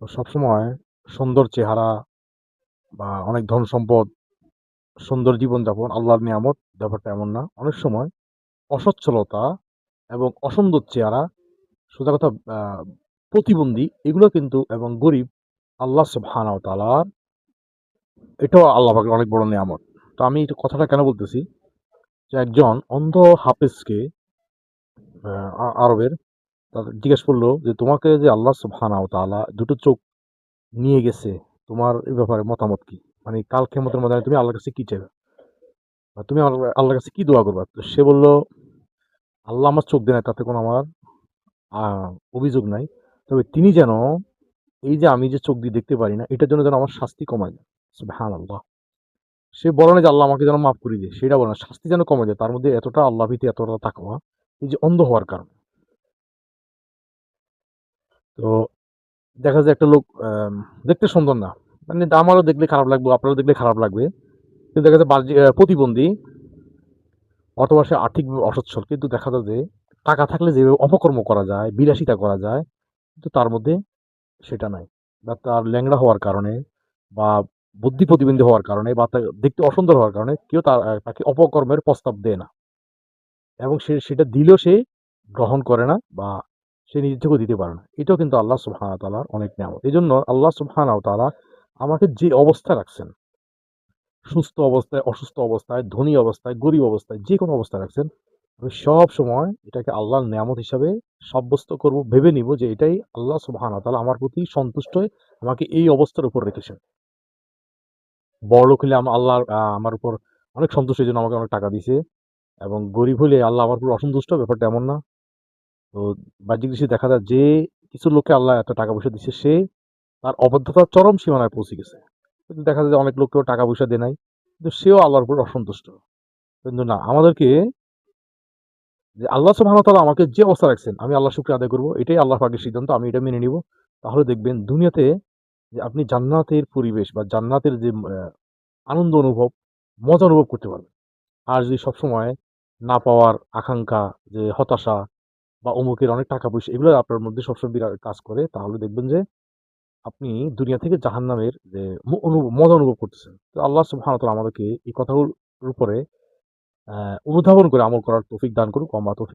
তো সবসময় সুন্দর চেহারা বা অনেক ধন সম্পদ, সুন্দর জীবনযাপন, আল্লাহর নিয়ামত ব্যাপারটা এমন না। অনেক সময় অসচ্ছলতা এবং অসুন্দর চেহারা, সোজা কথা প্রতিবন্ধী, এগুলো কিন্তু এবং গরিব, আল্লাহ সুবহানাহু ওয়া তাআলার, এটাও আল্লাহ অনেক বড় নিয়ামত। তো আমি কথাটা কেন বলতেছি? যে একজন অন্ধ হাফেজকে আরবের তাদের জিজ্ঞেস করল যে, তোমাকে যে আল্লাহ সুবহানাহু ওয়া তাআলা দুটো চোখ নিয়ে গেছে, তোমার এই ব্যাপারে মতামত কি? মানে কাল ক্ষমতার মধ্যে তুমি আল্লাহর কাছে কি চাইবে? তুমি আল্লাহ- আল্লাহর কাছে কি দোয়া করবা? তো সে বলল, আল্লাহ আমার চোখ দেয় তাতে কোনো আমার অভিযোগ নাই। তবে তিনি যেন এই যে আমি যে চোখ দিয়ে দেখতে পারি না, এটার জন্য যেন আমার শাস্তি কমায় দেয় হ্যাঁ আল্লাহ সে বলে না যে আল্লাহ আমাকে যেন মাফ করে দিয়ে, সেটা বলে না। শাস্তি যেন কমে যায় তার মধ্যে এতটা আল্লাহ ভীতি, এতটা তাকওয়া এই যে অন্ধ হওয়ার কারণে। তো দেখা যায় একটা লোক দেখতে সুন্দর না। মানে আমারও দেখলে খারাপ লাগবে, আপনারও দেখলে খারাপ লাগবে। কিন্তু দেখা যায় প্রতিবন্ধী অথবা সে আর্থিক অসচ্ছল, কিন্তু দেখা যায় যে টাকা থাকলে যেভাবে অপকর্ম করা যায়, বিলাসিতা করা যায়, কিন্তু তার মধ্যে সেটা নাই। বা তার ল্যাংড়া হওয়ার কারণে বা বুদ্ধি প্রতিবন্ধী হওয়ার কারণে বা দেখতে অসুন্দর হওয়ার কারণে কেউ তার তাকে অপকর্মের প্রস্তাব দেয় না। এবং সে, সেটা দিলেও সে গ্রহণ করে না বা সে নিজের থেকেও দিতে পারে না। এটাও কিন্তু আল্লাহ সুবহানাহু ওয়া তাআলার অনেক নিয়ামত। এই জন্য আল্লাহ সুবহানাহু ওয়া তাআলা আমাকে যে অবস্থা রাখছেন, সুস্থ অবস্থায়, অসুস্থ অবস্থায়, ধনী অবস্থায়, গরিব অবস্থায়, যে কোনো অবস্থায় রাখছেন, আমি সব সময় এটাকে আল্লাহর নিয়ামত হিসাবে সাব্যস্ত করব, ভেবে নিব যে এটাই আল্লাহ সুবহানাহু ওয়া তাআলা আমার প্রতি সন্তুষ্ট হয়ে আমাকে এই অবস্থার উপর রেখেছেন। বড় লোক হলে আল্লাহ আমার উপর অনেক সন্তুষ্ট, এই জন্য আমাকে অনেক টাকা দিয়েছে এবং গরিব হলে আল্লাহ আমার উপর অসন্তুষ্ট, ব্যাপারটা এমন না। তো বাহ্যিক দৃষ্টি দেখা যায় যে কিছু লোককে আল্লাহ এত টাকা পয়সা দিচ্ছে সে তার অবদ্ধতার চরম সীমানায় পৌঁছে গেছে। কিন্তু দেখা যায় যে অনেক লোককেও টাকা পয়সা দেয় নাই, কিন্তু সেও আল্লাহর উপর অসন্তুষ্ট। কিন্তু না, আমাদেরকে যে আল্লাহ তাআলা আমাকে যে অবস্থা রাখছেন, আমি আল্লাহ শুকরিয়া আদায় করব, এটাই আল্লাহ পাকের সিদ্ধান্ত, আমি এটা মেনে নিব। তাহলে দেখবেন দুনিয়াতে যে আপনি জান্নাতের পরিবেশ বা জান্নাতের যে আনন্দ অনুভব, মজা অনুভব করতে পারবেন। আর যদি সবসময় না পাওয়ার আকাঙ্ক্ষা, যে হতাশা বা অমুকের অনেক টাকা পয়সা, এগুলো আপনার মধ্যে সবসময় বিরাট কাজ করে, তাহলে দেখবেন যে আপনি দুনিয়া থেকে জাহান্নামের যে অনুভব মজা অনুভব করতেছেন। তো আল্লাহ ওয়া আমাদেরকে এই কথাগুলোর উপরে অনুধাবন করে আমল করার তৌফিক দান করুক, আমার তৌফিক